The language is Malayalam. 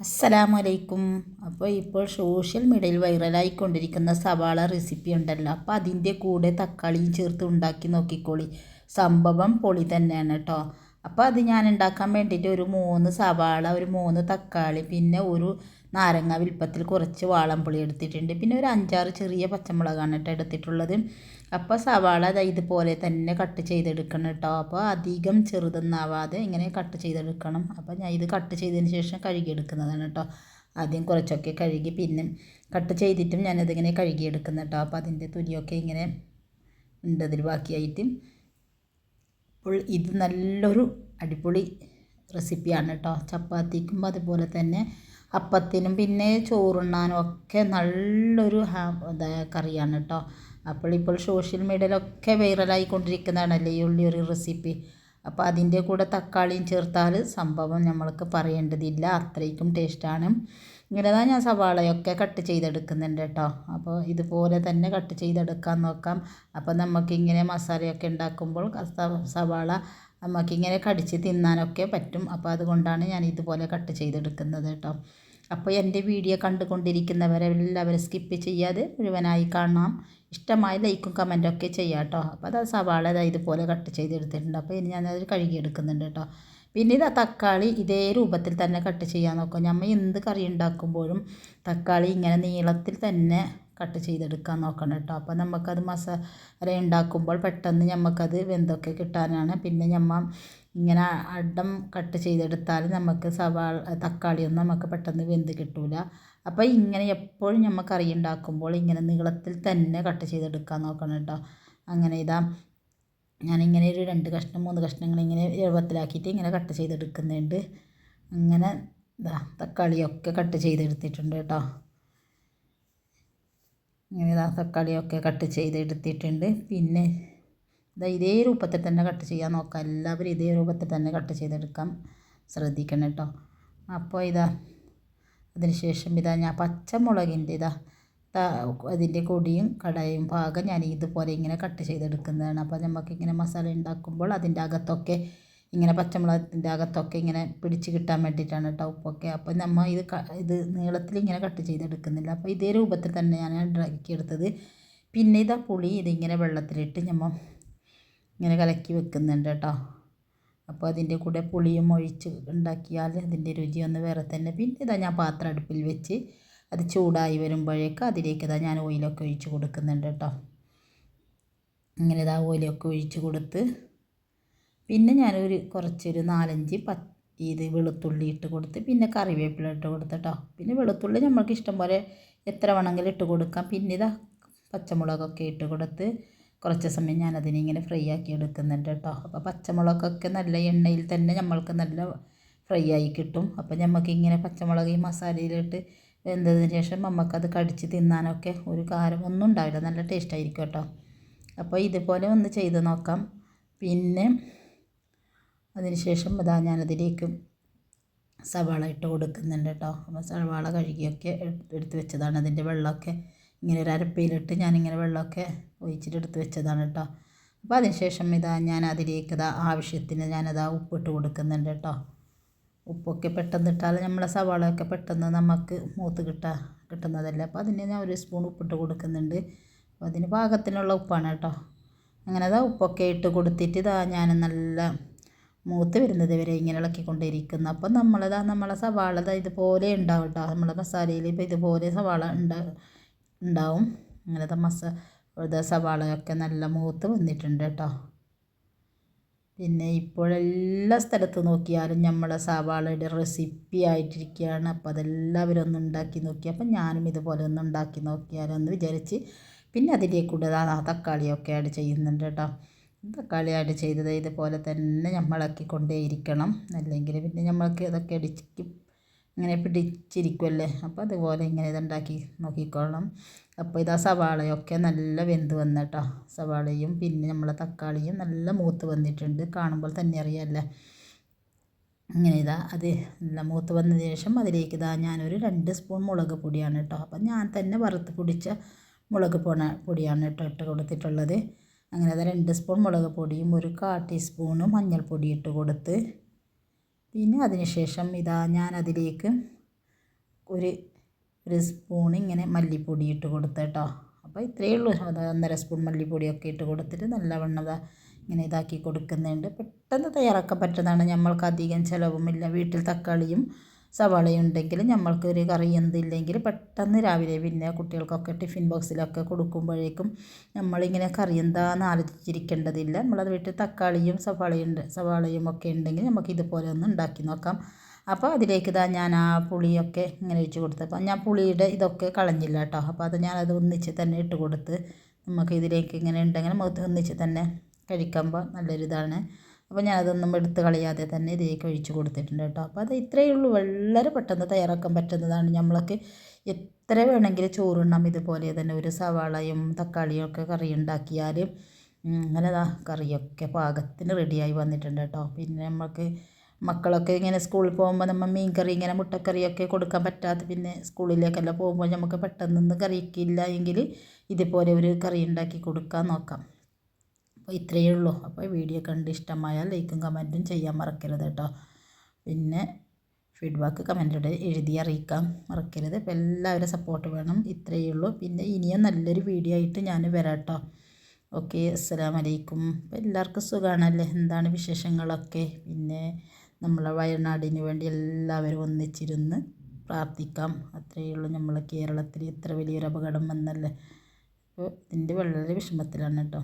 അസ്സലാമു അലൈക്കും അപ്പോൾ ഇപ്പോൾ സോഷ്യൽ മീഡിയയിൽ വൈറലായിക്കൊണ്ടിരിക്കുന്ന സവാള റെസിപ്പി ഉണ്ടല്ലോ. അപ്പോൾ അതിന്റെ കൂടെ തക്കാളിയും ചേർത്ത് ഉണ്ടാക്കി നോക്കിക്കോളി. സംഭവം പൊളി തന്നെയാണ് കേട്ടോ അപ്പോൾ അത് ഞാൻ ഉണ്ടാക്കാൻ വേണ്ടിയിട്ട് ഒരു മൂന്ന് സവാള ഒരു മൂന്ന് തക്കാളി പിന്നെ ഒരു നാരങ്ങ വിൽപ്പത്തിൽ കുറച്ച് വാളംപുളി എടുത്തിട്ടുണ്ട്. പിന്നെ ഒരു അഞ്ചാറ് ചെറിയ പച്ചമുളകാണ് കേട്ടോ എടുത്തിട്ടുള്ളത്. അപ്പോൾ സവാള ഇതുപോലെ തന്നെ കട്ട് ചെയ്തെടുക്കണം കേട്ടോ. അപ്പോൾ അധികം ചെറുതൊന്നാവാതെ ഇങ്ങനെ കട്ട് ചെയ്തെടുക്കണം. അപ്പോൾ ഞാൻ ഇത് കട്ട് ചെയ്തതിന് ശേഷം കഴുകിയെടുക്കുന്നതാണ് കേട്ടോ. ആദ്യം കുറച്ചൊക്കെ കഴുകി പിന്നെ കട്ട് ചെയ്തിട്ടും ഞാനതിങ്ങനെ കഴുകിയെടുക്കുന്നു കേട്ടോ. അപ്പോൾ അതിന്റെ തുരിയൊക്കെ ഇങ്ങനെ ഉണ്ട് അതിൽ ബാക്കിയായിട്ട്. ഇത് നല്ലൊരു അടിപൊളി റെസിപ്പിയാണ് കേട്ടോ. ചപ്പാത്തിക്കും അതുപോലെ തന്നെ അപ്പത്തിനും പിന്നെ ചോറുണ്ണാനും ഒക്കെ നല്ലൊരു കറിയാണ് കേട്ടോ അപ്പോൾ ഇപ്പോൾ സോഷ്യൽ മീഡിയയിലൊക്കെ വൈറലായിക്കൊണ്ടിരിക്കുന്നതാണല്ലേ ഈ ഉള്ളി ഒരു റെസിപ്പി. അപ്പോൾ അതിന്റെ കൂടെ തക്കാളിയും ചേർത്താൽ സംഭവം നമ്മൾക്ക് പറയേണ്ടതില്ല. അത്രയ്ക്കും ടേസ്റ്റാണ്. ഇങ്ങനെ ഞാൻ സവാളയൊക്കെ കട്ട് ചെയ്തെടുക്കുന്നുണ്ട് കേട്ടോ അപ്പോൾ ഇതുപോലെ തന്നെ കട്ട് ചെയ്തെടുക്കാൻ നോക്കാം. അപ്പോൾ നമുക്കിങ്ങനെ മസാലയൊക്കെ ഉണ്ടാക്കുമ്പോൾ സവാള നമുക്കിങ്ങനെ കടിച്ച് തിന്നാനൊക്കെ പറ്റും. അപ്പോൾ അതുകൊണ്ടാണ് ഞാൻ ഇതുപോലെ കട്ട് ചെയ്തെടുക്കുന്നത് കേട്ടോ. അപ്പോൾ എന്റെ വീഡിയോ കണ്ടുകൊണ്ടിരിക്കുന്നവരെല്ലാവരും സ്കിപ്പ് ചെയ്യാതെ മുഴുവനായി കാണാം. ഇഷ്ടമായ ലൈക്കും ഒക്കെ ചെയ്യാം കേട്ടോ. അപ്പോൾ അത് സവാള ഇതുപോലെ കട്ട് ചെയ്തെടുത്തിട്ടുണ്ട്. അപ്പോൾ ഇനി ഞാൻ ഞാനത് കഴുകിയെടുക്കുന്നുണ്ട് കേട്ടോ. പിന്നെ ഇത് തക്കാളി ഇതേ രൂപത്തിൽ തന്നെ കട്ട് ചെയ്യാൻ നോക്കും. നമ്മൾ എന്ത് കറി ഉണ്ടാക്കുമ്പോഴും തക്കാളി ഇങ്ങനെ നീളത്തിൽ തന്നെ കട്ട് ചെയ്തെടുക്കാൻ നോക്കണം കേട്ടോ. അപ്പോൾ നമുക്കത് മസാല ഉണ്ടാക്കുമ്പോൾ പെട്ടെന്ന് നമുക്കത് വെന്തൊക്കെ കിട്ടാനാണ്. പിന്നെ നമ്മൾ ഇങ്ങനെ അടം കട്ട് ചെയ്തെടുത്താൽ നമുക്ക് സവാള തക്കാളിയൊന്നും നമുക്ക് പെട്ടെന്ന് വെന്ത് കിട്ടില്ല അപ്പോൾ ഇങ്ങനെ എപ്പോഴും നമ്മൾ കറി ഉണ്ടാക്കുമ്പോൾ ഇങ്ങനെ നീളത്തിൽ തന്നെ കട്ട് ചെയ്തെടുക്കാൻ നോക്കണം കേട്ടോ. അങ്ങനെ ഇതാ ഞാനിങ്ങനെ ഒരു രണ്ട് കഷ്ണം മൂന്ന് കഷ്ണങ്ങൾ ഇങ്ങനെ എളുപ്പത്തിലാക്കിയിട്ട് ഇങ്ങനെ കട്ട് ചെയ്തെടുക്കുന്നുണ്ട്. അങ്ങനെ ഇതാ തക്കാളിയൊക്കെ കട്ട് ചെയ്തെടുത്തിട്ടുണ്ട് കേട്ടോ. ഇങ്ങനെ ഇതാ തക്കാളിയൊക്കെ കട്ട് ചെയ്തെടുത്തിട്ടുണ്ട് പിന്നെ ഇതാ ഇതേ രൂപത്തിൽ തന്നെ കട്ട് ചെയ്യാൻ നോക്കാം. എല്ലാവരും ഇതേ രൂപത്തിൽ തന്നെ കട്ട് ചെയ്തെടുക്കാം ശ്രദ്ധിക്കണം കേട്ടോ. അപ്പോൾ ഇതാ അതിന് ശേഷം ഇതാ ഞാൻ പച്ചമുളകിന്റെ ഇതാ അതിന്റെ കൊടിയും കടയും ഭാഗം ഞാൻ ഇതുപോലെ ഇങ്ങനെ കട്ട് ചെയ്തെടുക്കുന്നതാണ്. അപ്പോൾ നമുക്ക് ഇങ്ങനെ മസാല ഉണ്ടാക്കുമ്പോൾ അതിന്റെ അകത്തൊക്കെ ഇങ്ങനെ പച്ചമുളകിന്റെ അകത്തൊക്കെ ഇങ്ങനെ പിടിച്ച് കിട്ടാൻ വേണ്ടിയിട്ടാണ് കേട്ടോ ഉപ്പൊക്കെ. അപ്പോൾ നമ്മൾ ഇത് ഇത് നീളത്തിൽ ഇങ്ങനെ കട്ട് ചെയ്തെടുക്കുന്നില്ല. അപ്പോൾ ഇതേ രൂപത്തിൽ തന്നെ ഞാൻ ഉണ്ടാക്കിയെടുത്തത് പിന്നെ ഇതാ പുളി ഇതിങ്ങനെ വെള്ളത്തിലിട്ട് നമ്മൾ ഇങ്ങനെ കലക്കി വെക്കുന്നുണ്ട് കേട്ടോ അപ്പോൾ അതിന്റെ കൂടെ പുളിയും ഒഴിച്ച് ഉണ്ടാക്കിയാൽ അതിന്റെ രുചി ഒന്ന് വേറെ തന്നെ. പിന്നെ ഇതാ ഞാൻ പാത്രം അടുപ്പിൽ വെച്ച് അത് ചൂടായി വരുമ്പോഴേക്ക് അതിലേക്ക് ഇതാ ഞാൻ ഓയിലൊക്കെ ഒഴിച്ച് കൊടുക്കുന്നുണ്ട് കേട്ടോ ഇങ്ങനെ ഇതാ ഓയിലൊക്കെ ഒഴിച്ച് കൊടുത്ത് പിന്നെ ഞാനൊരു കുറച്ചൊരു നാലഞ്ച് പ ഇത് വെളുത്തുള്ളി ഇട്ട് കൊടുത്ത് പിന്നെ കറിവേപ്പില ഇട്ട് കൊടുത്ത് കേട്ടോ പിന്നെ വെളുത്തുള്ളി നമ്മൾക്ക് ഇഷ്ടം പോലെ എത്ര വേണമെങ്കിലും ഇട്ട് കൊടുക്കാം. പിന്നെ ഇതാ പച്ചമുളകൊക്കെ ഇട്ട് കൊടുത്ത് കുറച്ച് സമയം ഞാനതിനെ ഇങ്ങനെ ഫ്രൈ ആക്കി എടുക്കുന്നുണ്ട് കേട്ടോ. അപ്പോൾ പച്ചമുളകൊക്കെ നല്ല എണ്ണയിൽ തന്നെ നമ്മൾക്ക് നല്ല ഫ്രൈ ആയി കിട്ടും. അപ്പോൾ നമുക്ക് ഇങ്ങനെ പച്ചമുളക് ഈ മസാലയിലിട്ട് വെന്തതിന് ശേഷം നമുക്കത് കടിച്ച് തിന്നാനൊക്കെ ഒരു കാരം ഒന്നും ഉണ്ടാവില്ല. നല്ല ടേസ്റ്റ് ആയിരിക്കും കേട്ടോ. അപ്പോൾ ഇതുപോലെ ഒന്ന് ചെയ്ത് നോക്കാം. പിന്നെ അതിന് അതാ ഞാനതിലേക്ക് സവാള ഇട്ട് കൊടുക്കുന്നുണ്ട് കേട്ടോ. അപ്പോൾ സവാള കഴുകിയൊക്കെ എടുത്ത് വെച്ചതാണ്. അതിന്റെ വെള്ളമൊക്കെ ഇങ്ങനെ ഒരു അരപ്പയിലിട്ട് ഞാനിങ്ങനെ വെള്ളമൊക്കെ ഒഴിച്ചിട്ട് എടുത്ത് വെച്ചതാണ് കേട്ടോ. അപ്പോൾ അതിനുശേഷം ഇതാ ഞാൻ അതിലേക്ക് ഇതാ ആവശ്യത്തിന് ഞാനതാ ഉപ്പിട്ട് കൊടുക്കുന്നുണ്ട് കേട്ടോ. ഉപ്പൊക്കെ പെട്ടെന്ന് ഇട്ടാൽ നമ്മളെ സവാളയൊക്കെ പെട്ടെന്ന് നമുക്ക് മൂത്ത് കിട്ടാ കിട്ടുന്നതല്ലേ. അപ്പോൾ അതിന് ഞാൻ ഒരു സ്പൂൺ ഉപ്പിട്ട് കൊടുക്കുന്നുണ്ട്. അപ്പോൾ അതിന് പാകത്തിനുള്ള ഉപ്പാണ് കേട്ടോ. അങ്ങനെ അതാ ഉപ്പൊക്കെ ഇട്ട് കൊടുത്തിട്ട് ഇതാ ഞാൻ നല്ല മൂത്ത് വരുന്നത് വരെ ഇങ്ങനെ ഇളക്കിക്കൊണ്ടിരിക്കുന്നു. അപ്പം നമ്മളിതാ നമ്മളെ സവാള ഇതുപോലെ ഉണ്ടാവും കേട്ടോ നമ്മളെ മസാലയിൽ ഇപ്പോൾ ഇതുപോലെ സവാള ഉണ്ടാവും അങ്ങനത്തെ മസാല സവാളയൊക്കെ നല്ല മൂത്ത് വന്നിട്ടുണ്ട് കേട്ടോ പിന്നെ ഇപ്പോഴെല്ലാ സ്ഥലത്ത് നോക്കിയാലും നമ്മളെ സവാളയുടെ റെസിപ്പി ആയിട്ടിരിക്കുകയാണ് അപ്പോൾ അതെല്ലാവരും ഒന്ന് ഉണ്ടാക്കി നോക്കി. അപ്പം ഞാനും ഇതുപോലെ ഒന്ന് ഉണ്ടാക്കി നോക്കിയാലോ എന്ന് വിചാരിച്ച് പിന്നെ അതിലേക്ക് കൂടുതൽ തക്കാളിയൊക്കെ ആഡ് ചെയ്യുന്നുണ്ട് കേട്ടോ തക്കാളി ചെയ്തത്? ഇതുപോലെ തന്നെ നമ്മൾ ഇരിക്കണം അല്ലെങ്കിൽ പിന്നെ നമ്മൾക്ക് ഇതൊക്കെ ഇടിച്ച് ഇങ്ങനെ പിടിച്ചിരിക്കുമല്ലേ അപ്പോൾ അതുപോലെ ഇങ്ങനെ ഇതുണ്ടാക്കി നോക്കിക്കോളണം അപ്പോൾ ഇതാ സവാളയൊക്കെ നല്ല വെന്ത് വന്നിട്ടോ. സവാളയും പിന്നെ നമ്മളെ തക്കാളിയും നല്ല മൂത്ത് വന്നിട്ടുണ്ട്. കാണുമ്പോൾ തന്നെ അറിയാമല്ലേ ഇങ്ങനെ ഇതാ അത് നല്ല മൂത്ത് വന്നതിന് ശേഷം അതിലേക്ക് ഇതാ ഞാനൊരു രണ്ട് സ്പൂൺ മുളക് പൊടിയാണ് കേട്ടോ. അപ്പം ഞാൻ തന്നെ വറുത്ത് പൊടിച്ച മുളക് പൊണ പൊടിയാണ് കേട്ടോ ഇട്ട് കൊടുത്തിട്ടുള്ളത്. അങ്ങനെ അത് രണ്ട് സ്പൂൺ മുളക് പൊടിയും ഒരു കാ ടീസ്പൂണ് മഞ്ഞൾപ്പൊടി ഇട്ട് കൊടുത്ത് പിന്നെ അതിനുശേഷം ഇതാ ഞാൻ അതിലേക്ക് ഒരു ഒരു സ്പൂൺ ഇങ്ങനെ മല്ലിപ്പൊടി ഇട്ട് കൊടുത്ത് കേട്ടോ. അപ്പോൾ ഇത്രയേ ഉള്ളൂ. അത് ഒന്നര സ്പൂൺ മല്ലിപ്പൊടിയൊക്കെ ഇട്ട് കൊടുത്തിട്ട് നല്ലവണ്ണം ഇതാ ഇങ്ങനെ ഇതാക്കി കൊടുക്കുന്നുണ്ട്. പെട്ടെന്ന് തയ്യാറാക്കാൻ പറ്റുന്നതാണ്. നമ്മൾക്ക് അധികം ചിലവുമില്ല. വീട്ടിൽ തക്കാളിയും സവാളയും ഉണ്ടെങ്കിൽ നമ്മൾക്ക് ഒരു കറി എന്തില്ലെങ്കിൽ പെട്ടെന്ന് രാവിലെ പിന്നെ കുട്ടികൾക്കൊക്കെ ടിഫിൻ ബോക്സിലൊക്കെ കൊടുക്കുമ്പോഴേക്കും നമ്മളിങ്ങനെ കറി എന്താണെന്ന് ആലോചിച്ചിരിക്കേണ്ടതില്ല. നമ്മളത് വീട്ടിൽ തക്കാളിയും സവാളയും ഉണ്ട് സവാളയും ഒക്കെ ഉണ്ടെങ്കിൽ നമുക്ക് ഇതുപോലെ ഒന്ന് ഉണ്ടാക്കി നോക്കാം. അപ്പോൾ അതിലേക്ക് ഇതാ ഞാൻ ആ പുളിയൊക്കെ ഇങ്ങനെ ഒഴിച്ച് കൊടുത്തപ്പോൾ ഞാൻ പുളിയുടെ ഇതൊക്കെ കളഞ്ഞില്ല കേട്ടോ. അപ്പോൾ അത് ഞാനത് ഒന്നിച്ച് തന്നെ ഇട്ട് കൊടുത്ത് നമുക്ക് ഇതിലേക്ക് ഇങ്ങനെ ഉണ്ടെങ്കിൽ നമുക്ക് ഒന്നിച്ച് തന്നെ കഴിക്കുമ്പോൾ നല്ലൊരിതാണ്. അപ്പോൾ ഞാനതൊന്നും എടുത്ത് കളയാതെ തന്നെ ഇതിലേക്ക് ഒഴിച്ച് കൊടുത്തിട്ടുണ്ട് കേട്ടോ. അപ്പോൾ അത് ഇത്രയേ ഉള്ളൂ. വളരെ പെട്ടെന്ന് തയ്യാറാക്കാൻ പറ്റുന്നതാണ് നമ്മൾക്ക് എത്ര വേണമെങ്കിലും ചോറുണ്ണാം ഇതുപോലെ തന്നെ. ഒരു സവാളയും തക്കാളിയും ഒക്കെ കറി ഉണ്ടാക്കിയാൽ അങ്ങനെ കറിയൊക്കെ പാകത്തിന് റെഡിയായി വന്നിട്ടുണ്ട് കേട്ടോ. പിന്നെ നമ്മൾക്ക് മക്കളൊക്കെ ഇങ്ങനെ സ്കൂളിൽ പോകുമ്പോൾ നമ്മൾ മീൻ കറി ഇങ്ങനെ മുട്ടക്കറിയൊക്കെ കൊടുക്കാൻ പറ്റാത്ത പിന്നെ സ്കൂളിലേക്കെല്ലാം പോകുമ്പോൾ നമുക്ക് പെട്ടെന്നൊന്നും കറിക്കില്ല എങ്കിൽ ഇതുപോലെ ഒരു കറി ഉണ്ടാക്കി കൊടുക്കാൻ നോക്കാം. അപ്പോൾ ഇത്രയേ ഉള്ളൂ. അപ്പോൾ വീഡിയോ കണ്ട് ഇഷ്ടമായാൽ ലൈക്കും കമന്റും ചെയ്യാൻ മറക്കരുത് കേട്ടോ. പിന്നെ ഫീഡ്ബാക്ക് കമന്റിലൂടെ എഴുതി അറിയിക്കാൻ മറക്കരുത്. അപ്പോൾ എല്ലാവരും സപ്പോർട്ട് വേണം. ഇത്രയേ ഉള്ളൂ. പിന്നെ ഇനിയും നല്ലൊരു വീഡിയോ ആയിട്ട് ഞാൻ വരാം കേട്ടോ. ഓക്കെ. അസ്സലാം വലൈക്കും അപ്പോൾ എല്ലാവർക്കും സുഖമാണല്ലേ എന്താണ് വിശേഷങ്ങളൊക്കെ? പിന്നെ നമ്മളെ വയനാടിന് വേണ്ടി എല്ലാവരും ഒന്നിച്ചിരുന്ന് പ്രാർത്ഥിക്കാം. അത്രയേ ഉള്ളൂ. നമ്മളെ കേരളത്തിൽ ഇത്ര വലിയൊരു അപകടം വന്നല്ലേ? അപ്പോൾ ഇതിന്റെ വളരെ വിഷമത്തിലാണ് കേട്ടോ.